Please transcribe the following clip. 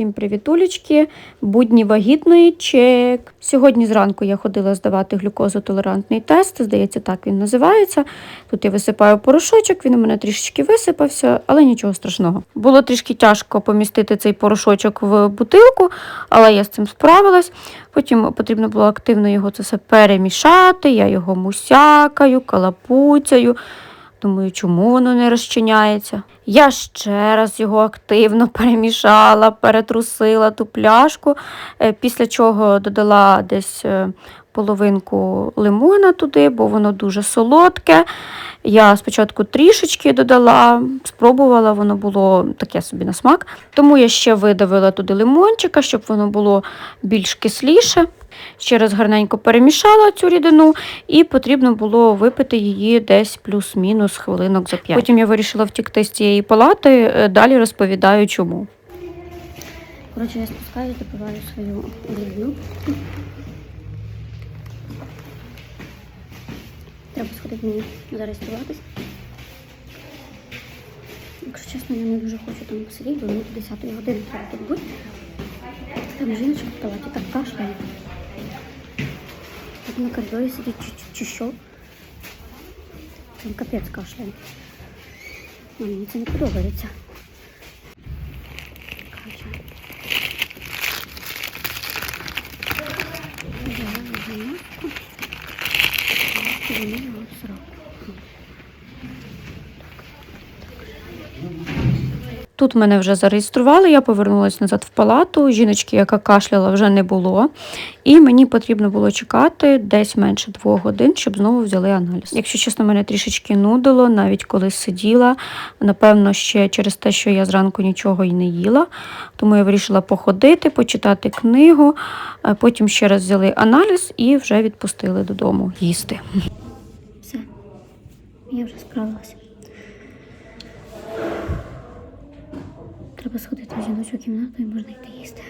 Всім привітулечки, будні вагітної чек. Сьогодні зранку я ходила здавати глюкозотолерантний тест, здається, так він називається. Тут я висипаю порошочок, він у мене трішечки висипався, але нічого страшного. Було трішки тяжко помістити цей порошочок в бутилку, але я з цим справилась. Потім потрібно було активно його це все перемішати. Я його мусякаю, калапуцяю. Думаю, чому воно не розчиняється? Я ще раз його активно перемішала, перетрусила ту пляшку, е, після чого додала десь е, половинку лимона туди, бо воно дуже солодке. Я спочатку трішечки додала, спробувала, воно було таке собі на смак. Тому я ще видавила туди лимончика, щоб воно було більш кисліше. Ще раз гарненько перемішала цю рідину, і потрібно було випити її десь плюс-мінус хвилинок за 5. Потім я вирішила втікти з цієї палати, е, далі розповідаю чому. Коротше, я спускаюсь, допиваю свою рідну. Треба сходити мені зареєструватись. Якщо чесно, я не дуже хочу там посидіти, бо мені до 10 години треба тут бути. Там жіночка в палаті так кашляє. Тут на коридорі сидить чи що. Там капець кашляє. Мені це не подобається. Вони його в. Тут мене вже зареєстрували, я повернулася назад в палату. Жіночки, яка кашляла, вже не було. І мені потрібно було чекати десь менше двох годин, щоб знову взяли аналіз. Якщо чесно, мене трішечки нудило, навіть коли сиділа. Напевно, ще через те, що я зранку нічого і не їла. Тому я вирішила походити, почитати книгу. Потім ще раз взяли аналіз і вже відпустили додому їсти. Я вже справилася. Треба сходити в жіночу кімнату і можна йти їсти.